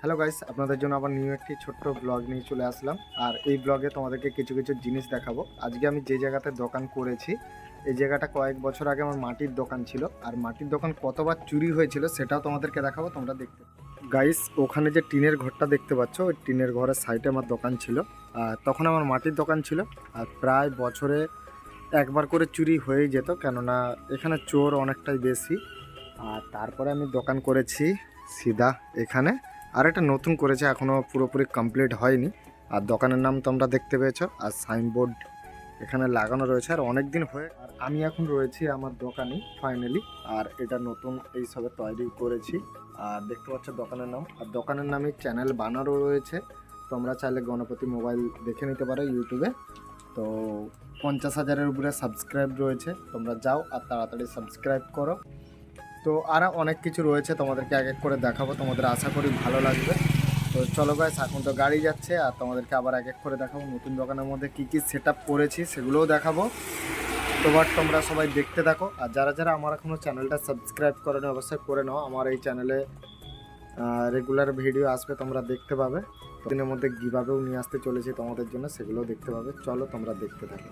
Hello guys আপনাদের জন্য আবার নিউ একটি ছোট্ট ব্লগ নিয়ে চলে আসলাম। আর এই ব্লগে তোমাদেরকে কিছু কিছু জিনিস দেখাবো। আজকে আমি যে জায়গাতে দোকান করেছি, এই জায়গাটা কয়েক বছর আগে আমার মাটির দোকান ছিল। আর মাটির দোকান কতবার চুরি হয়েছিল সেটাও তোমাদেরকে দেখাবো, তোমরা দেখতে গাইস ওখানে যে টিনের ঘরটা দেখতে পাচ্ছ, ওই টিনের ঘরের সাইডে আমার দোকান ছিল। আর তখন আমার মাটির দোকান ছিল। আর প্রায় বছরে একবার করে চুরি হয়েই যেত, কেননা এখানে চোর অনেকটাই বেশি। আর তারপরে আমি দোকান করেছি সিধা এখানে। আর একটা নতুন করেছে এখনও পুরোপুরি কমপ্লিট হয়নি। আর দোকানের নাম তোমরা দেখতে পেয়েছ, আর সাইনবোর্ড এখানে লাগানো রয়েছে। আর অনেক দিন হয়ে, আর আমি এখন রয়েছি আমার দোকানে ফাইনালি আর এটা নতুন এই সবে তৈরি করেছি। আর দেখতে পাচ্ছ দোকানের নাম। আর দোকানের নামে চ্যানেল বানানো রয়েছে। তোমরা চাইলে গণপতি মোবাইল দেখে নিতে পারো ইউটিউবে তো পঞ্চাশ হাজারের উপরে সাবস্ক্রাইব রয়েছে। তোমরা যাও আর তাড়াতাড়ি সাবস্ক্রাইব করো। তো আরও অনেক কিছু রয়েছে তোমাদেরকে এক এক করে দেখাবো, তোমাদের আশা করি ভালো লাগবে। তো চলো গাইস এখন তো গাড়ি যাচ্ছে আর তোমাদেরকে আবার এক এক করে দেখাবো নতুন দোকানের মধ্যে কী কী সেট আপ করেছি সেগুলোও দেখাবো। তো বাট তোমরা সবাই দেখতে থাকো আর যারা যারা আমার এখনও চ্যানেলটা সাবস্ক্রাইব করে নাও অবশ্যই করে নাও। আমার এই চ্যানেলে রেগুলার ভিডিও আসবে, তোমরা দেখতে পাবে। দিনের মধ্যে কীভাবেও নিয়ে আসতে চলেছি তোমাদের জন্য, সেগুলোও দেখতে পাবে। চলো তোমরা দেখতে থাকো।